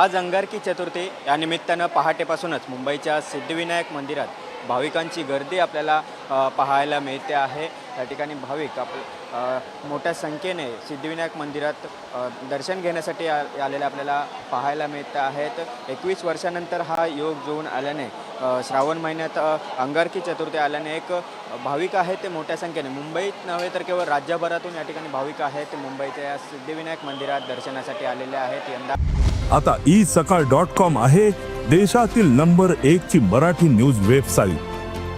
आज अंगारकी चतुर्थी या निमित्तानं पहाटेपासूनच मुंबईच्या सिद्धिविनायक मंदिरात भाविकांची गर्दी आपल्याला पाहायला मिळते आहे. या ठिकाणी भाविक आप मोठ्या संख्येने सिद्धिविनायक मंदिरात दर्शन घेण्यासाठी आ आलेले आपल्याला पाहायला मिळत आहेत. एकवीस वर्षानंतर हा योग जुळून आल्याने श्रावण महिन्यात अंगारकी चतुर्थी आल्याने एक भाविक आहेत ते मोठ्या संख्येने. मुंबईत नव्हे तर केवळ राज्यभरातून या ठिकाणी भाविक आहेत. ते मुंबईच्या या सिद्धिविनायक मंदिरात दर्शनासाठी आलेले आहेत. यंदा आता ई सकाळ डॉट कॉम आहे देशातील नंबर एक ची मराठी न्यूज वेबसाईट.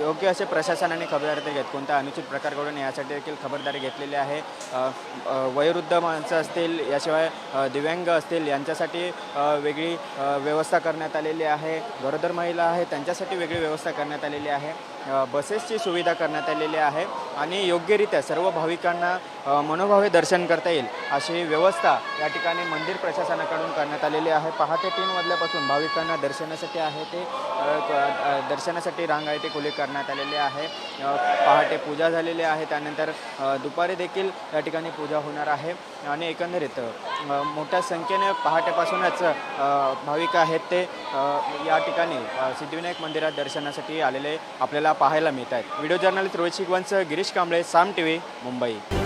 योग्य असे प्रशासनाने खबरदारी घेत कोणता अनुचित प्रकार घडून यासाठी देखील खबरदारी घेतलेली आहे. वयोवृद्ध माणसं असतील याशिवाय दिव्यांग असतील यांच्यासाठी वेगळी व्यवस्था करण्यात आलेली आहे. गरोदर महिला आहे त्यांच्यासाठी वेगळी व्यवस्था करण्यात आलेली आहे. बसेसची सुविधा करण्यात आलेली आहे आणि योग्यरित्या सर्व भाविकांना मनोभावे दर्शन करता येईल अशी व्यवस्था या ठिकाणी मंदिर प्रशासनाकडून करण्यात आलेली आहे. पहाटे तीन वाजल्यापासून भाविकांना दर्शनासाठी आहे ते दर्शनासाठी रांग आहे ते खुले करण्यात आलेले आहे. पहाटे पूजा झालेली आहे. त्यानंतर दुपारी देखील या ठिकाणी पूजा होणार आहे. आणि एकंदरीत मोठ्या संख्येने पहाटेपासूनच भाविक आहेत ते या ठिकाणी सिद्धिविनायक मंदिरात दर्शनासाठी आलेले आपल्याला पाहायला मिळत आहेत व्हिडिओ जर्नलिस्ट रोहित शिगवंच गिरीश कांबळे साम टी व्ही मुंबई.